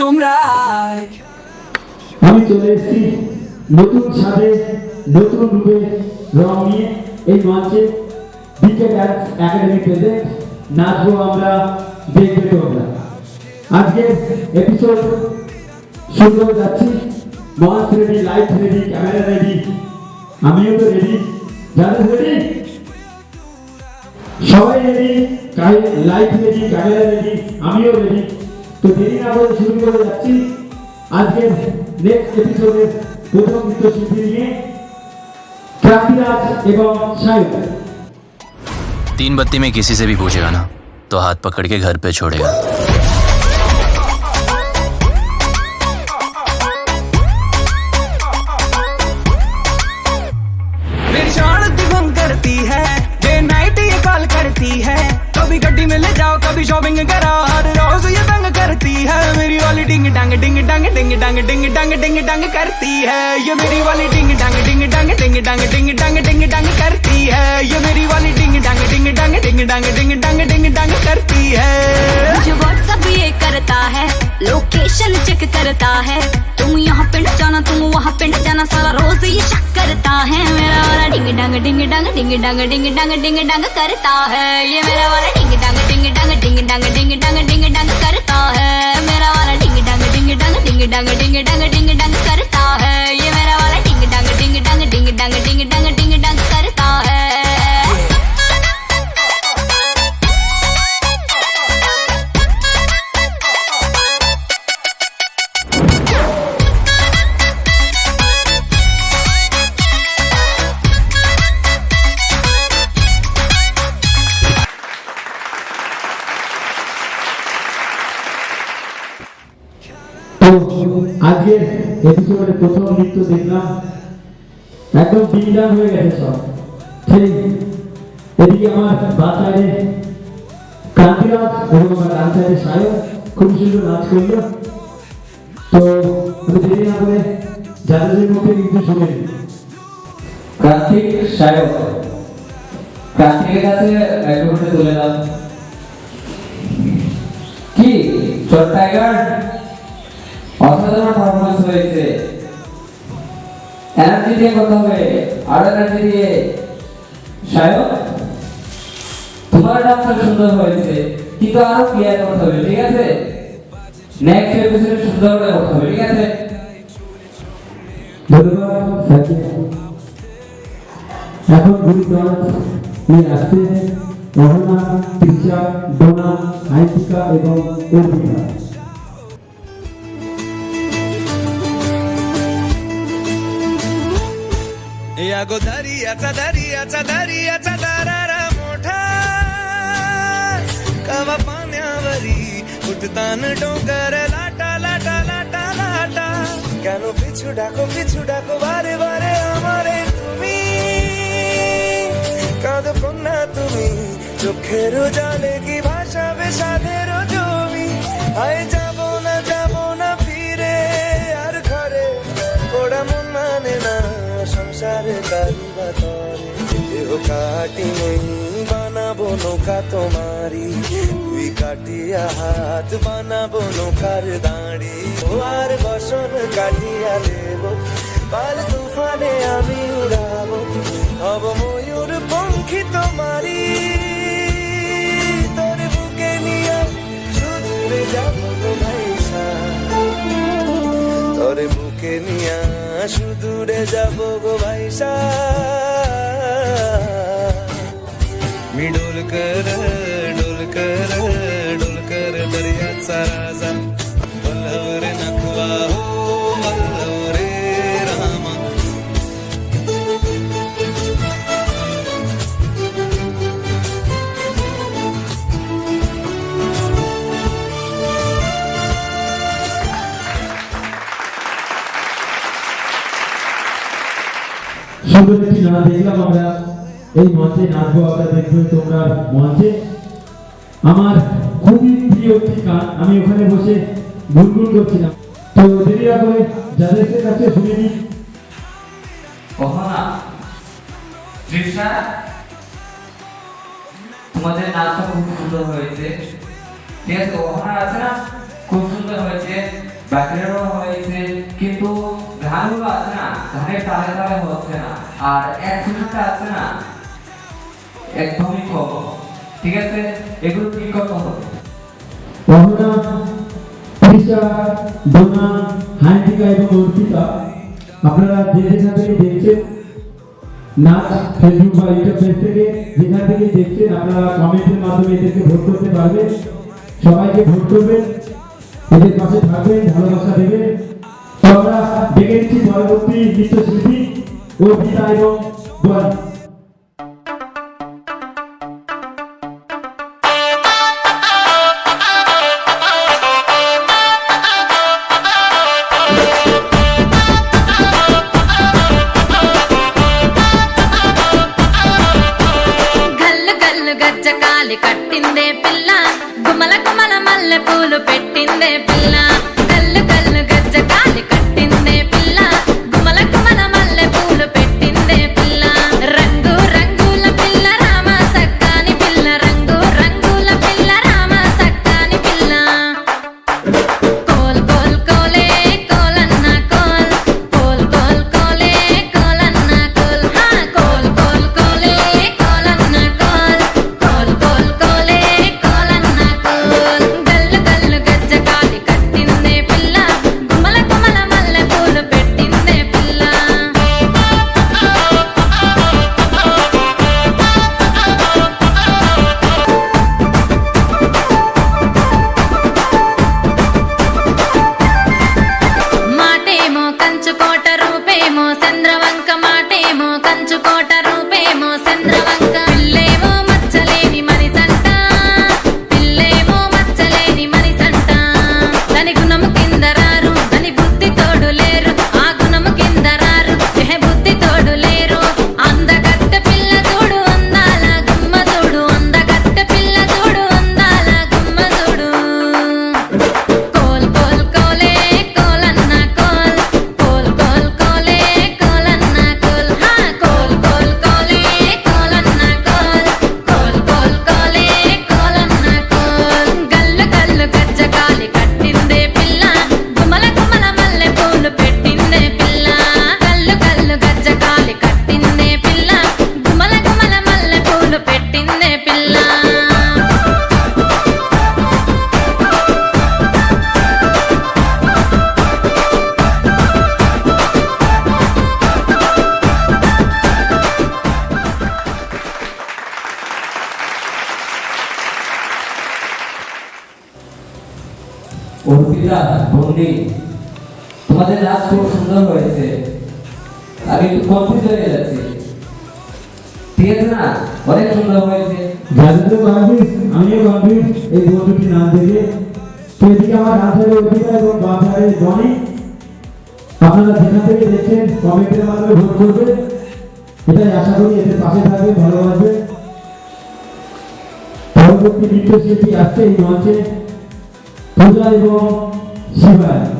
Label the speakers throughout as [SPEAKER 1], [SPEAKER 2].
[SPEAKER 1] তোমরা
[SPEAKER 2] আমি চলে এসেছি নতুন ছাদে, নতুন রূপে রং নিয়ে এই মঞ্চে বিকে ড্যান্স একাডেমি প্রেজেন্ট নাচবো আমরা দেখবে তোমরা আজকে এপিসোড শুরু করে যাচ্ছি। মঞ্চ ready light ready camera ready আমিও তো রেডি যাদের রেডি সবাই ready light ready camera ready আমিও রেডি তো দেরি না করে শুরু করে যাচ্ছি আজকের নেক্সট এপিসোডের প্রথম নৃত্যশিল্পী নিয়ে ক্রান্তিরাজ এবং সায়ক
[SPEAKER 3] तीन बत्ती में किसी से भी पूछेगा ना तो हाथ पकड़ के घर पे छोड़ेगा
[SPEAKER 1] करती है ये मेरी वाली डिंग डंग डिंग डंग डिंग डंग डिंग डंग डिंग डंग करती है ये मेरी वाली डिंग डंग डिंग डंग डिंग डंग डिंग डंग डिंग डंग करती है
[SPEAKER 4] मुझे व्हाट्सअप ये करता है लोकेशन चेक करता है तुम यहाँ पिंड जाना तुम वहाँ पिंड जाना सारा रोज ये शक करता है मेरा वाला डिंग डंग डिंग डंग डिंग डंग डिंग डंग डिंग डंग करता है ये मेरा वाला डिंग डंग डिंग डंग डिंग डंग डिंग डंग डिंग डंग करता है டிங்கு டங்கு டிங்கு டங்கு டிங்கு டங்கு கருத்தாக இவரை டிங்கு டங்கு டிங்கு டங்கு டிங்கு டங்கு டிங்கு
[SPEAKER 2] டங்கு আজকের এপিসোডের প্রথম নৃত্য দেখলাম। একদম বিন্দাম হয়ে গেছে সব। সেই এদিকে আমার বা সাইডে ক্রান্তিরাজ এবং আমার ডান সায়ক খুব সুন্দর নাচ করল। তো আমি দেরি না করে যাদের মুখে কিন্তু শুনে
[SPEAKER 5] কার্তিক সায়ক কার্তিকের কাছে মাইক্রোফোনটা তুলে দাও। কি? টাইগার? অসাধারণ পারফরমেন্স হয়েছে। এনার্জি দিয়ে কথা হবে। আরও এনার্জি দিয়ে সায়ক, তোমার ডান্সটা সুন্দর হয়েছে, কিন্তু আরও ক্লিয়ার করতে হবে, ঠিক আছে? নেক্সট এপিসোডে সুন্দর করে করতে হবে, ঠিক আছে?
[SPEAKER 2] ধন্যবাদ। এখন ডান্স নিয়ে আসছে রহনা তৃষা ডোনা আইতিকা এবং অর্পিতা।
[SPEAKER 6] गो दर्याचा दर्याचा दर्याचा दरारा मोठा कवा पाण्यावरी উঠতান ডোঙ্গর লাটা লাটা লাটা লাটা কেন পিছু ডাকো পিছু ডাকো বারে বারে আমারে তুমি কাঁদো কন্যা তুমি চোখের জলে কি ভাসাবে সাধের জমি আয় যাব তরে। দেহ কাটি বানাবো নৌকা তোমারি তুই কাটিয়া হাত, বানাবো নৌকার দাঁড়ি। ও আর বসন কাটিয়া দেব পাল তুফানে আমি উড়াবো। হব ময়ূর পঙ্খী তোমারি তোর বুকে নিয়ে যাব ভাইসা তোরে বুকে নিয়া সুদূরে যাব গো ভাইসা मी डोलकर डोलकर डोलकर दर्याचा राजा मल्हावर नखवा हो
[SPEAKER 2] সুন্দর দেখলাম আমরা এই মঞ্চে নাচবো আমরা দেখব তোমরা মঞ্চে। আমার খুবই প্রিয় একটি গান, আমি ওখানে বসে গুনগুন করছিলাম। তো দেরি না করে যাদের কাছে শুনে নিই
[SPEAKER 5] তোমাদের নাচটা খুব সুন্দর হয়েছে। ঠিক আছে আছে না? খুব সুন্দর হয়েছে হয়েছে, কিন্তু ধানগুলো আছে না তালে তালে হচ্ছে না। আর এক সুযোগটা আছে না? একদমই কম ঠিক আছে? এগুলো করতে হবে।
[SPEAKER 2] অহনা তৃষা ডোনা হান্তিকা এবং অর্পিতা, আপনারা যে যেখান থেকে দেখছেন, নাচ, ফেসবুক বা পেজ থেকে, যেখান থেকে দেখছেন, আপনারা কমেন্টের মাধ্যমে এদেরকে ভোট করতে পারবেন। সবাইকে ভোট করবেন। এদের পাশে থাকবেন, ভালোবাসা দেবেন। তো আমরা নিচ্ছি পরবর্তী নৃত্যশিল্পী
[SPEAKER 4] 我有鼻塞哟滚
[SPEAKER 5] অর্পিতা বন্দি তোমাদের নাচ খুব সুন্দর হয়েছে। আমি একটু কনফিউজ হয়ে যাচ্ছি। ঠিক আছে না? অনেক সুন্দর হয়েছে।
[SPEAKER 2] যাদের কনফিউজ আমিও কনফিউজ এই বন্ধুটি নাম দেখে। তো আমার ডান্সারের অধিকার এবং বামসারের জনি। আপনারা যেখান থেকে দেখছেন কমেন্টের মাধ্যমে ভোট করবেন এটাই আশা করি এদের পাশে থাকবে, ভালোবাসবে। পরবর্তী নৃত্যশিল্পী আসছে এই মঞ্চে। পূজা এবং শিবায়
[SPEAKER 7] আপনার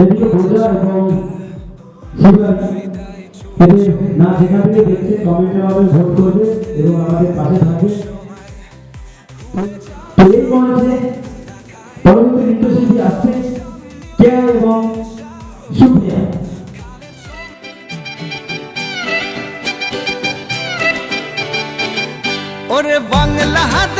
[SPEAKER 2] এদিকে পূজা এবং শিবানী এদের না যেখান থেকে দেখছে কমেন্টের মাধ্যমে ভোট করবে এবং আমাদের পাশে থাকবে তো এই মঞ্চে পরবর্তী নৃত্যশিল্পী আসছে কেয়া এবং সুপ্রিয়া
[SPEAKER 1] ওরে বাংলাদেশে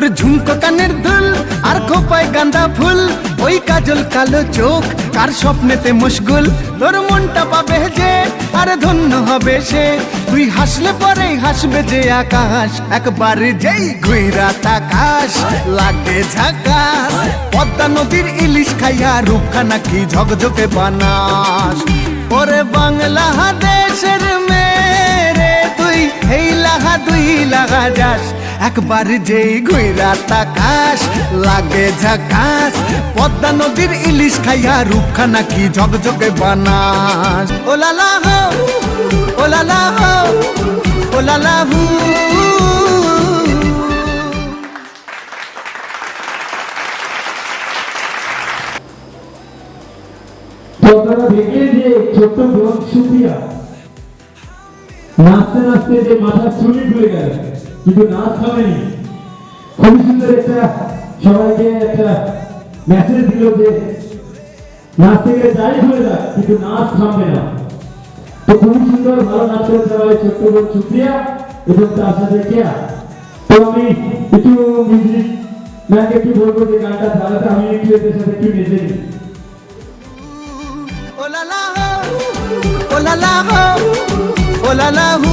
[SPEAKER 1] তোর ঝুমকো কানের দুল, আর খোপায় গাঁদা ফুল। ওই কাজল কালো চোখ, কার স্বপ্নেতে মুশগুল তোর মনটা পাবে যে, আর ধন্য হবে সে। তুই হাসলে পরেই হাসবে যে আকাশ, একবার যেই ঘুইরা তাকাস লাগে ঝাকাস পদ্মা নদীর ইলিশ খাইয়া রূপখানা কি ঝকঝকে বানাস। ওরে বাংলা দেশের মেরে তুই, এই লাহা দুই লাগা যাস। একবার যেই ঘুইরা তাকাস, লাগে ঝাকাস, পদ্মা নদীর ইলিশ খাইয়া রূপখানা কি ঝকঝকে বানাস। হো ওলালা হো ওলালা হু।
[SPEAKER 2] তো আপনারা দেখলেন যে ছোট্ট নাচতে নাচতে যে মাথার চুলি খুলে গেল কিন্তু নাচ থামেনি খুবই সুন্দর একটা সবাইকে একটা মেসেজ দিল যে নাচতে গেলে যাই খুলে যাক কিন্তু নাচ থামবে না তো খুবই সুন্দর ভালো নাচ করেছে আমাদের ছোট্ট বোন সুপ্রিয়া এবং তার সাথে কেয়া তো আমি একটু মিউজিক ম্যানকে একটু বলব যে গানটা চালাতে আমি একটু এদের সাথে একটু নেচে নিই
[SPEAKER 1] ওলালা হো ওলালা হো ওলালা হু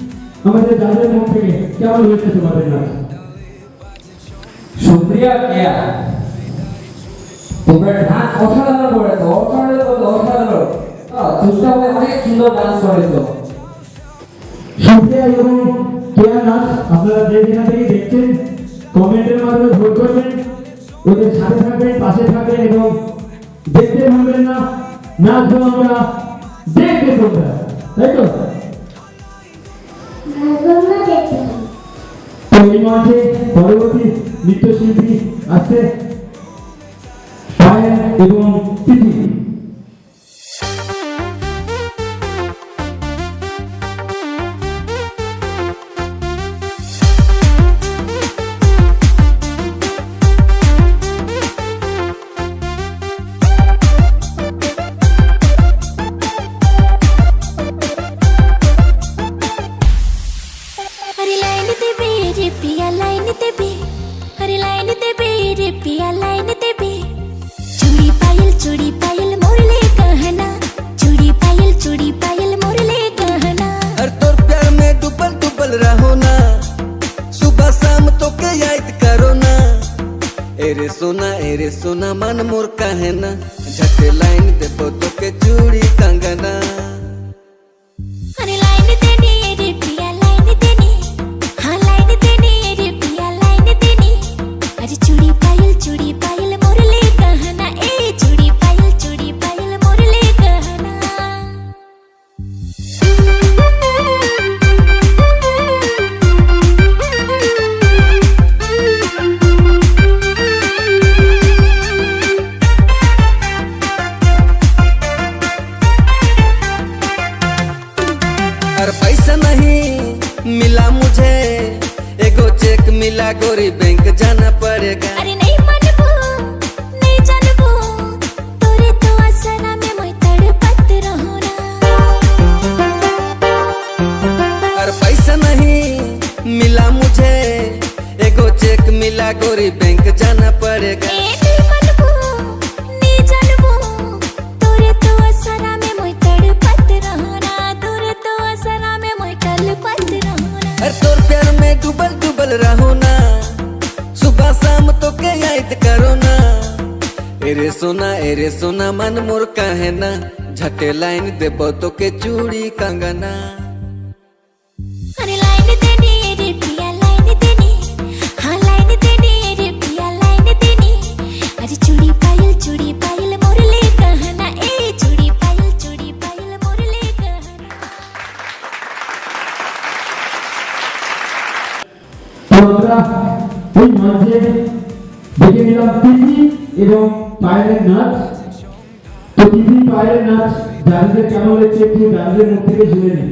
[SPEAKER 2] আমাদের যাদের মন থেকে কেমন হয়েছে তোমাদের নাচ
[SPEAKER 5] সুপ্রিয়া কেয়া তোমরা ডান্স অসাধারণ করেছ অসাধারণ অসাধারণ। আহ, অনেক সুন্দর ডান্স করেছ।
[SPEAKER 2] সুপ্রিয়া এবং কেয়া নাচ আপনারা যে যেখান থেকে দেখছেন কমেন্টের মাধ্যমে ভোট করবেন ওদের সাথে থাকবেন পাশে থাকবেন এবং দেখতে না আমরা দেখতে তোমরা তাই তো? তো এই মঞ্চে পরবর্তী নৃত্যশিল্পী আছে পায়েল এবং তিথি।
[SPEAKER 8] तड़पत रहूँ ना
[SPEAKER 9] अरे तोर प्यार में डूबल डूबल रहो ना। सुबह शाम तो के याद करो ना। एरे सोना एरे सोना मन मोर काहे ना। झटे लाइन देबो तो के चूड़ी कंगना।
[SPEAKER 10] ওই মঞ্চে দেখে নিলাম তিথি এবং পায়েলের নাচ। তো তিথি পায়েলের নাচ জানিদের কেমন হয়েছে একটু জানিদের মুখ থেকে শুনে নিন।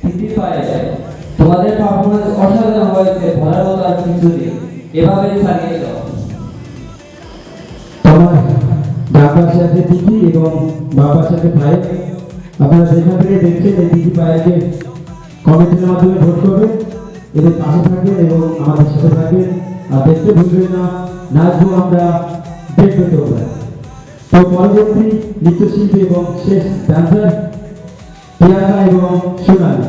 [SPEAKER 5] তৃতীয় পায়ে তোমাদের পারফরমেন্স অসাধারণ হয়েছে মতো আর কিছু নেই। এভাবেই চালিয়ে যাও।
[SPEAKER 10] তোমার ডাকার সাথে তিথি এবং বাবার সাথে ভাই আপনারা সেখান থেকে দেখছেন এই তিথি পায়েলকে কমিটির মাধ্যমে ভোট করবেন। এদের পাশে থাকবেন এবং আমাদের সাথে থাকবেন। আর দেখতে ভুলবেন না, নাচবো আমরা দেখবে তোমরা তো পরবর্তী নৃত্যশিল্পী এবং শেষ ডান্সার প্রিয়াঙ্কা এবং সোনালী।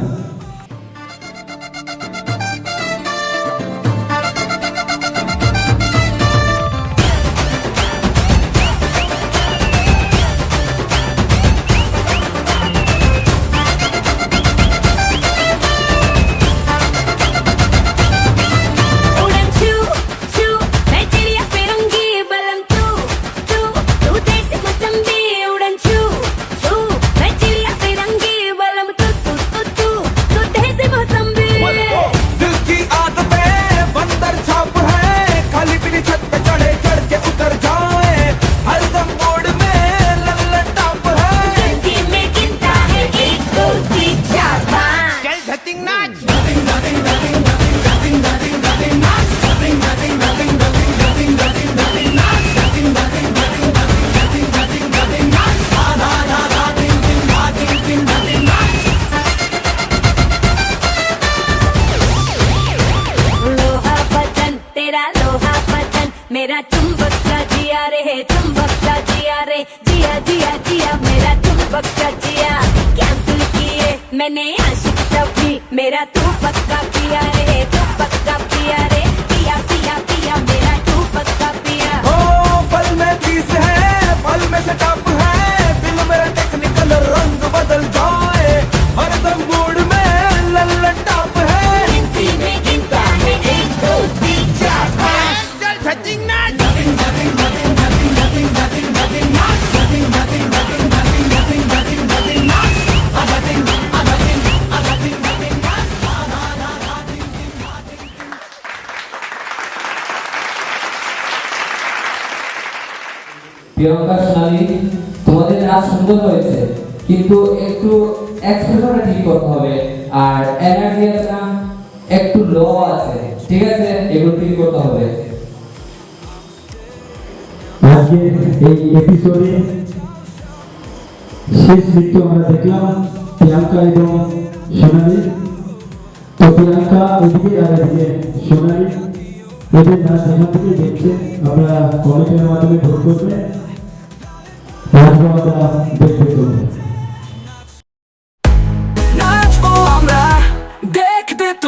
[SPEAKER 5] আর এনার্জি আছে একটু লো আছে, ঠিক আছে? এগুলো ঠিক করতে হবে।
[SPEAKER 10] আজকে এই এপিসোডে শেষ নৃত্য আমরা দেখলাম। প্রিয়াঙ্কা এবং সোনালী। তো প্রিয়াঙ্কা এদিকে আর এদিকে সোনালী। এদের নাচ যেখান থেকে দেখছেন আমরা কমিটির মাধ্যমে ভোট করবে আমরা দেখবে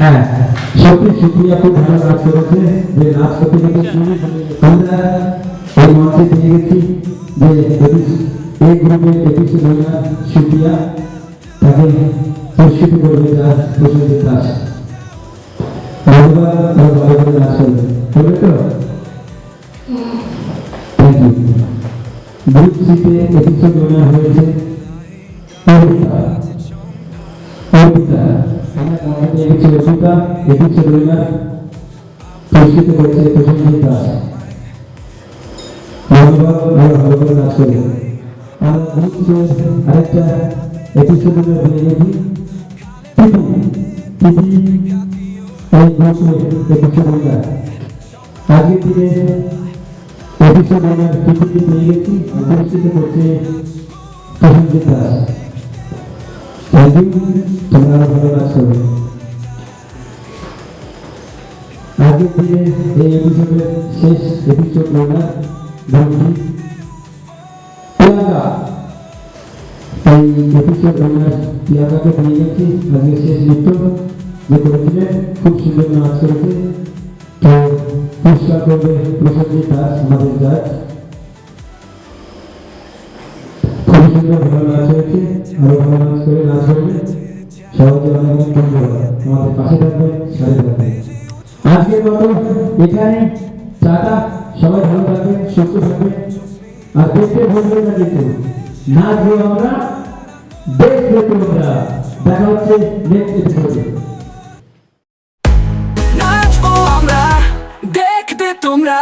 [SPEAKER 2] হ্যাঁ সত্যি সুপ্রিয়া খুব ভালো নাচ করেছে যে নাচ করতে করতে আমরা এই মঞ্চে পেয়ে গেছি যে এই গ্রুপের এপিসোড উইনার সুপ্রিয়া তাকে পুরস্কৃত করবে তার প্রসঙ্গিত দাস। ধন্যবাদ ভালো করে নাচ করবে করবে তো? থ্যাংক ইউ গ্রুপ সিতে উইনার হয়েছে। আমরা মনে এপিসোড অর্পিতা এপিসোড উইনার পুরস্কৃত করেছে প্রসঙ্গিত দাস ধন্যবাদ ভালো ভালো করে নাচ করবে আর গ্রুপ সি আরেকটা এপিসোড উইনার হয়ে গেছি টিপি টিপি এই গ্রুপের এপিসোড উইনার আজকের দিনে এপিসোড উইনার টিপিটি পেয়ে গেছি পুরস্কৃত করছে প্রসেনজিৎ দাস থ্যাংক ইউ তোমরা আরও ভালো কাজ করবে আজকের দিনে এই এপিসোডের শেষ এপিসোড উইনার গ্রুপটি প্রিয়াঙ্কা এই এপিসোড উইনার প্রিয়াঙ্কাকে পেয়ে গেছি আজকে শেষ নৃত্য যে করেছিলেন খুব সুন্দর নাচ করেছে তো পুরস্কার করবে প্রসেনজিৎ দাস আমাদের জাজ খুবই সুন্দর ভালো নাচ হয়েছে আরও ভালো নাচ করে নাচ করবে সবাইকে অনেক অনেক ধন্যবাদ আমাদের পাশে থাকবে সাথে থাকবে আজকের মতো এখানে চাটা সবাই ভালো থাকবেন, সুস্থ থাকবেন, আর দেখতে ভুলবেন না কিন্তু। যে আমরা দেখবে তোমরা দেখা হচ্ছে নেক্সট এপিসোডে
[SPEAKER 1] দেখবে তোমরা